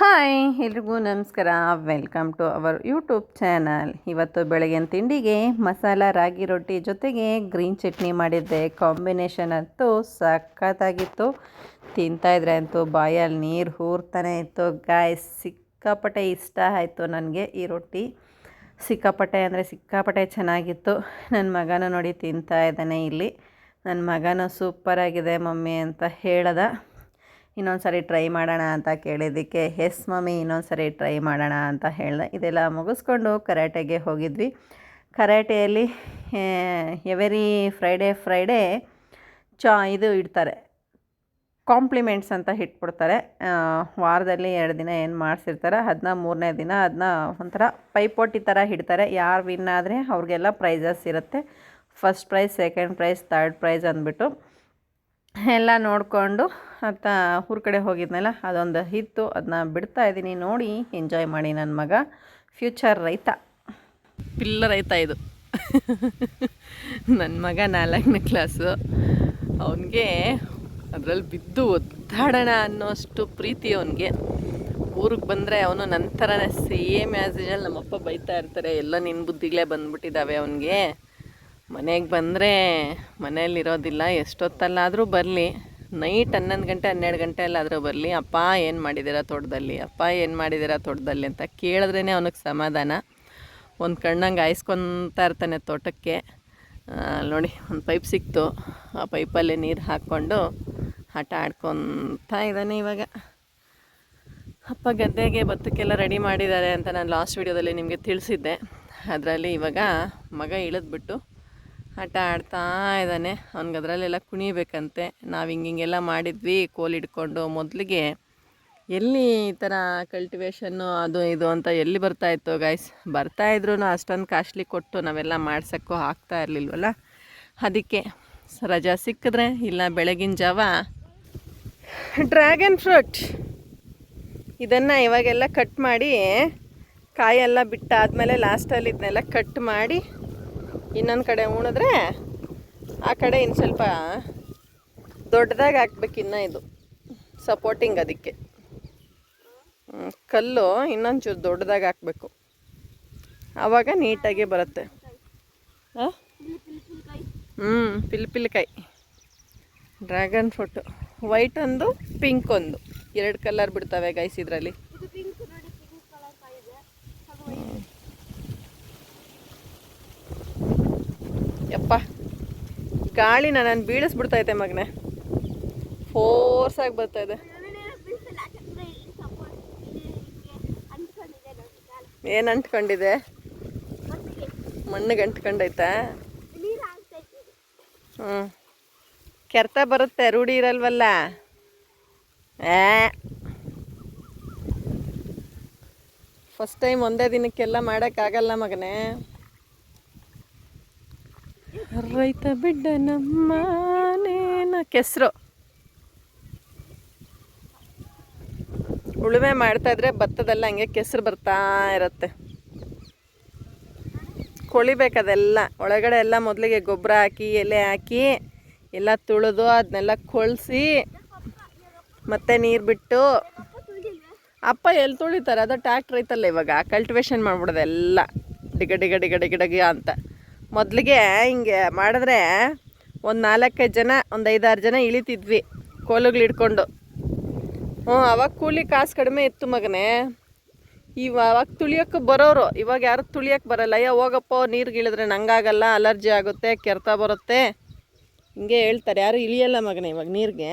Hi, ಎಲ್ರಿಗೂ ನಮಸ್ಕಾರ. Welcome to our YouTube channel ಇವತ್ತು ಬೆಳಗಿನ ತಿಂಡಿಗೆ ಮಸಾಲ, ರಾಗಿ ರೊಟ್ಟಿ ಜೊತೆಗೆ ಗ್ರೀನ್ ಚಟ್ನಿ ಮಾಡಿದ್ದೆ. ಕಾಂಬಿನೇಷನ್ ಅಂತೂ ಸಖತ್ತಾಗಿತ್ತು. ತಿಂತಾಯಿದ್ರೆ ಅಂತೂ ಬಾಯಲ್ಲಿ ನೀರು ಹೂರ್ತಾನೆ ಇತ್ತು. ಗಾಯ ಸಿಕ್ಕಾಪಟ್ಟೆ ಇಷ್ಟ ಆಯಿತು ನನಗೆ ಈ ರೊಟ್ಟಿ. ಸಿಕ್ಕಾಪಟ್ಟೆ ಅಂದರೆ ಸಿಕ್ಕಾಪಟ್ಟೆ ಚೆನ್ನಾಗಿತ್ತು. ನನ್ನ ಮಗನ ನೋಡಿ ತಿಂತಾ ಇದ್ದಾನೆ ಇಲ್ಲಿ. ನನ್ನ ಮಗನೂ ಸೂಪರಾಗಿದೆ ಮಮ್ಮಿ ಅಂತ ಹೇಳ್ದ. ಇನ್ನೊಂದು ಸಾರಿ ಟ್ರೈ ಮಾಡೋಣ ಅಂತ ಕೇಳಿದ್ದಕ್ಕೆ ಎಸ್ ಮಮ್ಮಿ ಇನ್ನೊಂದು ಸಾರಿ ಟ್ರೈ ಮಾಡೋಣ ಅಂತ ಹೇಳಿದೆ. ಇದೆಲ್ಲ ಮುಗಿಸ್ಕೊಂಡು ಕರಾಟೆಗೆ ಹೋಗಿದ್ವಿ. ಕರಾಟೆಯಲ್ಲಿ ಎವರಿ ಫ್ರೈಡೇ ಫ್ರೈಡೇ ಚಾ, ಇದು ಇಡ್ತಾರೆ. ಕಾಂಪ್ಲಿಮೆಂಟ್ಸ್ ಅಂತ ಇಟ್ಬಿಡ್ತಾರೆ. ವಾರದಲ್ಲಿ ಎರಡು ದಿನ ಏನು ಮಾಡಿಸಿರ್ತಾರೆ ಅದನ್ನ ಮೂರನೇ ದಿನ ಅದನ್ನ ಒಂಥರ ಪೈಪೋಟಿ ಥರ ಇಡ್ತಾರೆ. ಯಾರು ವಿನ್ ಆದರೆ ಅವ್ರಿಗೆಲ್ಲ ಪ್ರೈಸಸ್ ಇರುತ್ತೆ. First prize second prize third prize ಅಂದ್ಬಿಟ್ಟು. ಎಲ್ಲ ನೋಡಿಕೊಂಡು ಅತ್ತ ಊರ ಕಡೆ ಹೋಗಿದ್ನಲ್ಲ, ಅದೊಂದು ಇತ್ತು ಅದನ್ನ ಬಿಡ್ತಾ ಇದ್ದೀನಿ. ನೋಡಿ ಎಂಜಾಯ್ ಮಾಡಿ ನನ್ನ ಮಗ. ಫ್ಯೂಚರ್ ರೈತ. ಪಿಲ್ಲ ರೈತ ಇದು. ನನ್ನ ಮಗ ನಾಲ್ಕನೇ ಕ್ಲಾಸು ಅವನಿಗೆ ಅದರಲ್ಲಿ ಬಿದ್ದು ಒದ್ದಾಡೋಣ ಅನ್ನೋಷ್ಟು ಪ್ರೀತಿ ಅವನಿಗೆ. ಊರಿಗೆ ಬಂದರೆ ಅವನು ನನ್ನ ಥರನೇ ಸೇಮ್ ಆ್ಯಸ್ ಯೂಶಲ್ ನಮ್ಮಪ್ಪ ಬೈತಾ ಇರ್ತಾರೆ, ಎಲ್ಲ ನಿನ್ನ ಬುದ್ಧಿಗಳೇ ಬಂದ್ಬಿಟ್ಟಿದ್ದಾವೆ ಅವನಿಗೆ. ಮನೆಗೆ ಬಂದರೆ ಮನೆಯಲ್ಲಿರೋದಿಲ್ಲ ಎಷ್ಟೊತ್ತಲ್ಲಾದರೂ ಬರಲಿ. ನೈಟ್ ಹನ್ನೊಂದು ಗಂಟೆ, ಹನ್ನೆರಡು ಗಂಟೆ ಅಲ್ಲಾದರೂ ಬರಲಿ. ಅಪ್ಪ ಏನು ಮಾಡಿದ್ದೀರಾ ತೋಟದಲ್ಲಿ? ಅಪ್ಪ ಏನು ಮಾಡಿದ್ದೀರಾ ತೋಟದಲ್ಲಿ ಅಂತ ಕೇಳಿದ್ರೇ ಅವನಿಗೆ ಸಮಾಧಾನ. ಒಂದು ಕಣ್ಣಂಗೆ ಆಯಿಸ್ಕೊತಾ ಇರ್ತಾನೆ ತೋಟಕ್ಕೆ. ನೋಡಿ, ಒಂದು ಪೈಪ್ ಸಿಕ್ತು. ಆ ಪೈಪಲ್ಲಿ ನೀರು ಹಾಕ್ಕೊಂಡು ಆಟ ಆಡ್ಕೊತಾ ಇದ್ದಾನೆ ಇವಾಗ. ಅಪ್ಪ ಗದ್ದೆಗೆ ಭತ್ತಕ್ಕೆಲ್ಲ ರೆಡಿ ಮಾಡಿದ್ದಾರೆ ಅಂತ ನಾನು ಲಾಸ್ಟ್ ವೀಡಿಯೋದಲ್ಲಿ ನಿಮಗೆ ತಿಳಿಸಿದ್ದೆ. ಅದರಲ್ಲಿ ಇವಾಗ ಮಗ ಇಳಿದ್ಬಿಟ್ಟು ಆಟ ಆಡ್ತಾ ಇದ್ದಾನೆ. ಅವ್ನಿಗೆ ಅದರಲ್ಲೆಲ್ಲ ಕುಣಿಬೇಕಂತೆ. ನಾವು ಹಿಂಗೆ ಹಿಂಗೆಲ್ಲ ಮಾಡಿದ್ವಿ, ಕೋಲ್ ಹಿಡ್ಕೊಂಡು. ಮೊದಲಿಗೆ ಎಲ್ಲಿ ಈ ಥರ ಕಲ್ಟಿವೇಷನ್ನು ಅದು ಇದು ಅಂತ ಎಲ್ಲಿ ಬರ್ತಾಯಿತ್ತು ಗೈಸ್ ಬರ್ತಾಯಿದ್ರು ಅಷ್ಟೊಂದು ಕಾಸ್ಟ್ಲಿ ಕೊಟ್ಟು ನಾವೆಲ್ಲ ಮಾಡ್ಸೋಕ್ಕೂ ಆಗ್ತಾ ಇರಲಿಲ್ವಲ್ಲ? ಅದಕ್ಕೆ ರಜಾ ಸಿಕ್ಕಿದ್ರೆ ಇಲ್ಲ ಬೆಳಗಿನ ಜಾವ ಡ್ರ್ಯಾಗನ್ ಫ್ರೂಟ್ ಇದನ್ನು ಇವಾಗೆಲ್ಲ ಕಟ್ ಮಾಡಿ, ಕಾಯೆಲ್ಲ ಬಿಟ್ಟಾದಮೇಲೆ ಲಾಸ್ಟಲ್ಲಿ ಇದನ್ನೆಲ್ಲ ಕಟ್ ಮಾಡಿ ಇನ್ನೊಂದು ಕಡೆ ಉಣಿದ್ರೆ ಆ ಕಡೆ ಇನ್ನು ಸ್ವಲ್ಪ ದೊಡ್ಡದಾಗಿ ಹಾಕ್ಬೇಕು ಇನ್ನು ಇದು ಸಪೋರ್ಟಿಂಗ್ ಅದಕ್ಕೆ. ಕಲ್ಲು ಇನ್ನೊಂಚೂರು ದೊಡ್ಡದಾಗಿ ಹಾಕಬೇಕು. ಆವಾಗ ನೀಟಾಗಿ ಬರುತ್ತೆ. ಹ್ಞೂ ಪಿಲ್ಪಿಲ್ಕಾಯಿ. Dragon fruit. ವೈಟ್ ಒಂದು ಪಿಂಕ್ ಒಂದು. ಎರಡು ಕಲರ್ ಬಿಡ್ತವೆ ಗೈಸ್ ಇದರಲ್ಲಿ. ಯಪ್ಪ. ಗಾಳಿನ ನಾನು ಬೀಳಿಸ್ಬಿಡ್ತೈತೆ ಮಗನೆ. ಫೋರ್ಸಾಗಿ ಇದೆ. ಏನು ಅಂಟ್ಕೊಂಡಿದೆ? ಮಣ್ಣಿಗೆ ಅಂಟ್ಕೊಂಡೈತೆ. ಹ್ಞೂ ಕೆರ್ತ ಬರುತ್ತೆ, ರೂಢಿ ಇರಲ್ವಲ್ಲ? ಏ. ಫಸ್ಟ್ ಟೈಮ್ ಒಂದೇ ದಿನಕ್ಕೆಲ್ಲ ಮಾಡೋಕ್ಕಾಗಲ್ಲ ಮಗನೇ. ರೈತ ಬಿಡ್ಡ ನಮ್ಮನೇನ ಕೆಸರು. ಉಳುಮೆ ಮಾಡ್ತಾ ಇದ್ರೆ ಭತ್ತದೆಲ್ಲ ಹಂಗೆ ಕೆಸರು ಬರ್ತಾ ಇರತ್ತೆ. ಕೊಳಿಬೇಕದೆಲ್ಲ ಒಳಗಡೆ ಎಲ್ಲ ಮೊದಲಿಗೆ ಗೊಬ್ಬರ ಹಾಕಿ, ಎಲೆ ಹಾಕಿ, ಎಲ್ಲ ತುಳಿದು ಅದನ್ನೆಲ್ಲ ಕೊಳಿಸಿ, ಮತ್ತೆ ನೀರು ಬಿಟ್ಟು. ಅಪ್ಪ ಎಲ್ಲಿ ತುಳಿತಾರೆ? ಅದು ಟ್ಯಾಕ್ಟ್ರ್ ಐತಲ್ಲ ಇವಾಗ. ಕಲ್ಟಿವೇಶನ್ ಮಾಡ್ಬಿಡೋದೆಲ್ಲ. ಡಿಗ ಡಿಗ ಡಿಗ ಡಿಗ ಡಿಗ ಅಂತ. ಮೊದಲಿಗೆ ಹಿಂಗೆ ಮಾಡಿದ್ರೆ ಒಂದು ನಾಲ್ಕೈದು ಜನ, ಒಂದು ಐದಾರು ಜನ ಇಳಿತಿದ್ವಿ ಕೋಲುಗಳು ಹಿಡ್ಕೊಂಡು. ಹ್ಞೂ, ಅವಾಗ ಕೂಲಿ ಕಾಸು ಕಡಿಮೆ ಇತ್ತು ಮಗನೇ. ಅವಾಗ ತುಳಿಯೋಕ್ಕೆ ಬರೋರು, ಇವಾಗ ಯಾರು ತುಳಿಯೋಕ್ಕೆ ಬರಲ್ಲ. ಅಯ್ಯೋ, ಹೋಗಪ್ಪ ನೀರು ಇಳಿದ್ರೆ ನಂಗಾಗಲ್ಲ, ಅಲರ್ಜಿ ಆಗುತ್ತೆ, ಕೆರೆತ ಬರುತ್ತೆ. ಹಿಂಗೆ ಹೇಳ್ತಾರೆ. ಯಾರು ಇಳಿಯಲ್ಲ ಮಗನೇ ಇವಾಗ ನೀರಿಗೆ.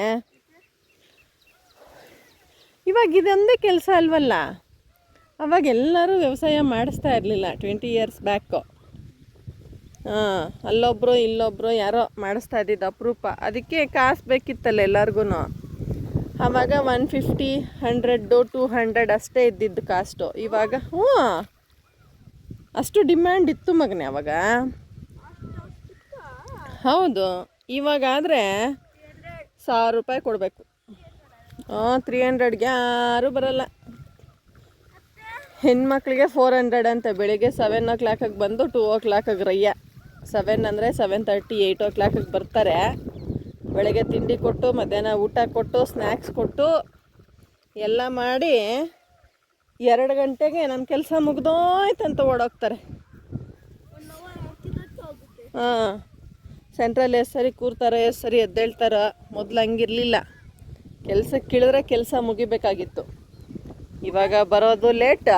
ಇವಾಗ ಇದೊಂದೇ ಕೆಲಸ ಅಲ್ವಲ್ಲ? ಅವಾಗ ಎಲ್ಲರೂ ವ್ಯವಸಾಯ ಮಾಡಿಸ್ತಾ ಇರಲಿಲ್ಲ, ಟ್ವೆಂಟಿ ಇಯರ್ಸ್ ಬ್ಯಾಕು. ಅಲ್ಲೊಬ್ಬರು ಇಲ್ಲೊಬ್ಬರು ಯಾರೋ ಮಾಡಿಸ್ತಾ ಇದ್ದಿದ್ದು ಅಪರೂಪ. ಅದಕ್ಕೆ ಕಾಸು ಬೇಕಿತ್ತಲ್ಲ ಎಲ್ಲರಿಗೂ ಆವಾಗ one fifty hundred two hundred ಅಷ್ಟೇ ಇದ್ದಿದ್ದು ಕಾಸ್ಟು. ಇವಾಗ, ಹ್ಞೂ. ಅಷ್ಟು ಡಿಮ್ಯಾಂಡ್ ಇತ್ತು ಮಗನೇ ಅವಾಗ. ಹೌದು. ಇವಾಗಾದರೆ ಸಾವಿರ ರೂಪಾಯಿ ಕೊಡಬೇಕು. ಹಾಂ ತ್ರೀ ಹಂಡ್ರೆಡ್ಗೆ ಯಾರೂ ಬರಲ್ಲ. ಹೆಣ್ಮಕ್ಳಿಗೆ ಫೋರ್ ಹಂಡ್ರೆಡ್ ಅಂತ ಬೆಳಿಗ್ಗೆ ಸೆವೆನ್ ಓ ಕ್ಲಾಕಿಗೆ ಬಂದು ಟೂ ಓ ಕ್ಲಾಕಿಗೆ ರಯ್ಯ ಸೆವೆನ್ ಅಂದರೆ ಸೆವೆನ್ ತರ್ಟಿ ಏಯ್ಟ್ ಓ ಕ್ಲಾಕಿಗೆ ಬರ್ತಾರೆ. ಬೆಳಗ್ಗೆ ತಿಂಡಿ ಕೊಟ್ಟು, ಮಧ್ಯಾಹ್ನ ಊಟ ಕೊಟ್ಟು ಸ್ನ್ಯಾಕ್ಸ್ ಕೊಟ್ಟು, ಎಲ್ಲ ಮಾಡಿ ಎರಡು ಗಂಟೆಗೆ ನಮ್ಮ ಕೆಲಸ ಮುಗ್ದೋಯ್ತಂತ ಓಡೋಗ್ತಾರೆ. ಹಾಂ. ಸೆಂಟ್ರಲ್ ಎಷ್ಟು ಸರಿ ಕೂರ್ತಾರೆ ಎಷ್ಟು ಸರಿ ಎದ್ದೇಳ್ತಾರ. ಮೊದಲು ಹಂಗಿರಲಿಲ್ಲ. ಕೆಲಸಕ್ಕೆ ಇಳಿದ್ರೆ ಕೆಲಸ ಮುಗಿಬೇಕಾಗಿತ್ತು. ಇವಾಗ ಬರೋದು ಲೇಟ್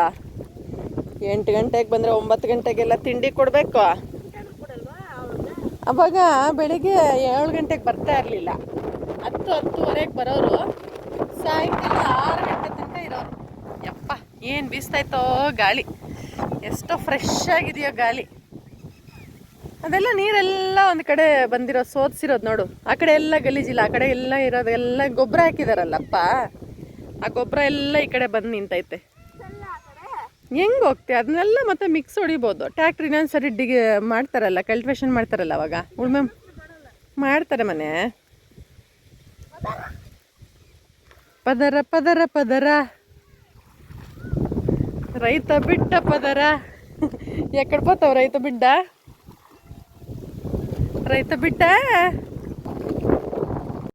ಎಂಟು ಗಂಟೆಗೆ ಬಂದರೆ ಒಂಬತ್ತು ಗಂಟೆಗೆಲ್ಲ ತಿಂಡಿ ಕೊಡಬೇಕು. ಅವಾಗ ಬೆಳಿಗ್ಗೆ ಏಳು ಗಂಟೆಗೆ ಬರ್ತಾ ಇರಲಿಲ್ಲ. ಹತ್ತು, ಹತ್ತುವರೆಗೆ ಬರೋರು ಸಾಯಂಕಾಲ ಆರು ಗಂಟೆ ತನಕ ಇರೋರು. ಯಪ್ಪ, ಏನು ಬೀಸ್ತಾಯ್ತೋ ಗಾಳಿ. ಎಷ್ಟೋ ಫ್ರೆಶ್ ಆಗಿದೆಯೋ ಗಾಳಿ. ಅದೆಲ್ಲ ನೀರೆಲ್ಲ ಒಂದು ಕಡೆ ಬಂದಿರೋ ಸೋದಿಸಿರೋದು ನೋಡು. ಆ ಕಡೆ ಎಲ್ಲ ಗಲೀಜಿಲ್ಲ ಆ ಕಡೆ ಎಲ್ಲ ಇರೋದು ಎಲ್ಲ ಗೊಬ್ಬರ ಹಾಕಿದಾರಲ್ಲಪ್ಪ. ಆ ಗೊಬ್ಬರ ಎಲ್ಲ ಈ ಕಡೆ ಬಂದು ನಿಂತೈತೆ. ಹೆಂಗೆ ಹೋಗ್ತೆ? ಅದನ್ನೆಲ್ಲ ಮತ್ತೆ ಮಿಕ್ಸ್ ಹೊಡಿಬೋದು. ಟ್ಯಾಕ್ಟ್ರ್ ಇನ್ನೊಂದು ಸರಿ ಡಿಗ್ ಮಾಡ್ತಾರಲ್ಲ ಕಲ್ಟಿವೇಶನ್ ಮಾಡ್ತಾರಲ್ಲ ಅವಾಗ? ಉಳ್ಮೆ ಮಾಡ್ತಾರೆ ಮನೆ. ಪದರ ಪದರ ಪದರ. ರೈತ ಬಿಟ್ಟ ಪದರ. ಎಕ್ಕಡ್ ಬೋತಾವ ರೈತ ಬಿಡ್ಡ ರೈತ ಬಿಟ್ಟ?